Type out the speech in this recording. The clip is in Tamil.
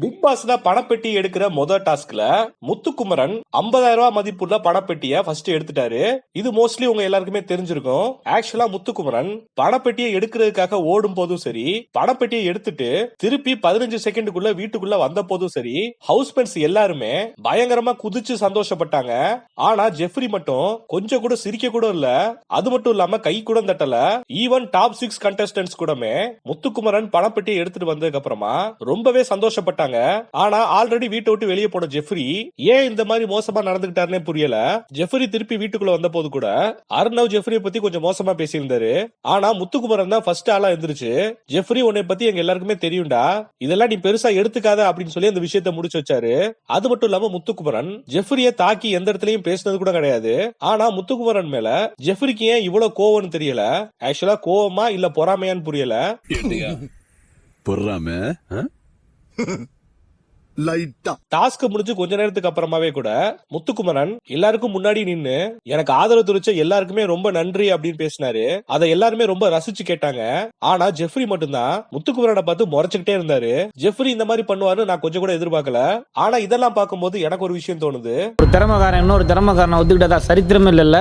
பிக் பாஸ்ல பணப்பெட்டி எடுக்கிற மொதல் டாஸ்க்ல முத்துக்குமரன் 50000 ரூபாய் மதிப்புள்ள பணப்பெட்டிய ஃபர்ஸ்ட் எடுத்துட்டாரு. இது மோஸ்ட்லி உங்க எல்லாருக்குமே தெரிஞ்சிருக்கும். ஆக்சுவலா முத்துக்குமரன் பணப்பெட்டியை எடுக்கிறதுக்காக ஓடும் போதும் சரி பணப்பெட்டியை எடுத்துட்டு திருப்பி பதினஞ்சு செகண்டுக்குள்ள வீட்டுக்குள்ள வந்த போதும் சரி ஹவுஸ் பென்ஸ் எல்லாருமே பயங்கரமா குதிச்சு சந்தோஷப்பட்டாங்க. ஆனா ஜெஃப்ரி மட்டும் கொஞ்சம் கூட சிரிக்க கூட இல்ல. அது மட்டும் இல்லாம கை கூட தட்டல. ஈவன் டாப் சிக்ஸ் கண்டஸ்டன்ஸ் கூடமே முத்துக்குமரன் பணப்பெட்டியை எடுத்துட்டு வந்ததுக்கு அப்புறமா ரொம்பவே சந்தோஷப்பட்டாங்க. ஆனா ஆல்ரெடி வீட்டை விட்டு வெளியே போன ஜெஃப்ரி ஏன் இந்த மாதிரி மோசமா நடந்துகிட்டாருன்னே புரியல. ஜெஃப்ரி திருப்பி வீட்டுக்குள்ள வந்த போது கூட அர்ணவ் ஜெஃப்ரிய பத்தி கொஞ்சம் மோசமா பேசியிருந்தாரு. ஆனா முத்துக்குமரன் தான் ஃபர்ஸ்ட் ஆளா இருந்துருச்சு ஜெஃப்ரி உன்னை பத்தி எங்க எல்லாருக்குமே தெரியும்டா. இதெல்லாம் நீ பெருசா எடுத்துக்காத அப்படின்னு சொல்லி அந்த விஷயத்த முடிச்சு வச்சாரு. அது மட்டும் இல்லாம முத்துக்குமரன் ஜெஃப்ரிய தாக்கி எந்த இடத்துலயும் பேசினது கூட கிடையாது. ஆனா முத்துக்குமரன் மேல ஜெஃப்ரிக்கு ஏன் இவ்வளவு கோவம்னு தெரியல? ஆக்சுவலா கோவமா இல்ல பொறாமையான்னு புரியல? பொறாம லைட்டா டாஸ்க் முடிஞ்சு கொஞ்ச நேரத்துக்கு அப்புறமாவே கூட முத்துக்குமரன் எல்லாருக்கும் முன்னாடி நின்னு எனக்கு ஆதரவு தெரிவிச்ச எல்லாருக்குமே ரொம்ப நன்றி அப்படின்னு பேசினாரு. அதை எல்லாருமே ரொம்ப ரசிச்சு கேட்டாங்க. ஆனா ஜெஃப்ரி மட்டும்தான் முத்துக்குமரனை பார்த்து முறைச்சுக்கிட்டே இருந்தாரு. ஜெஃப்ரி இந்த மாதிரி பண்ணுவாரு நான் கொஞ்சம் கூட எதிர்பார்க்கல. ஆனா இதெல்லாம் பார்க்கும்போது எனக்கு ஒரு விஷயம் தோணுது. ஒரு திறமைக்காரன் இன்னொரு திறமைக்காரனை ஒத்துக்கிட்டதா சரித்திரமே இல்லைல்ல.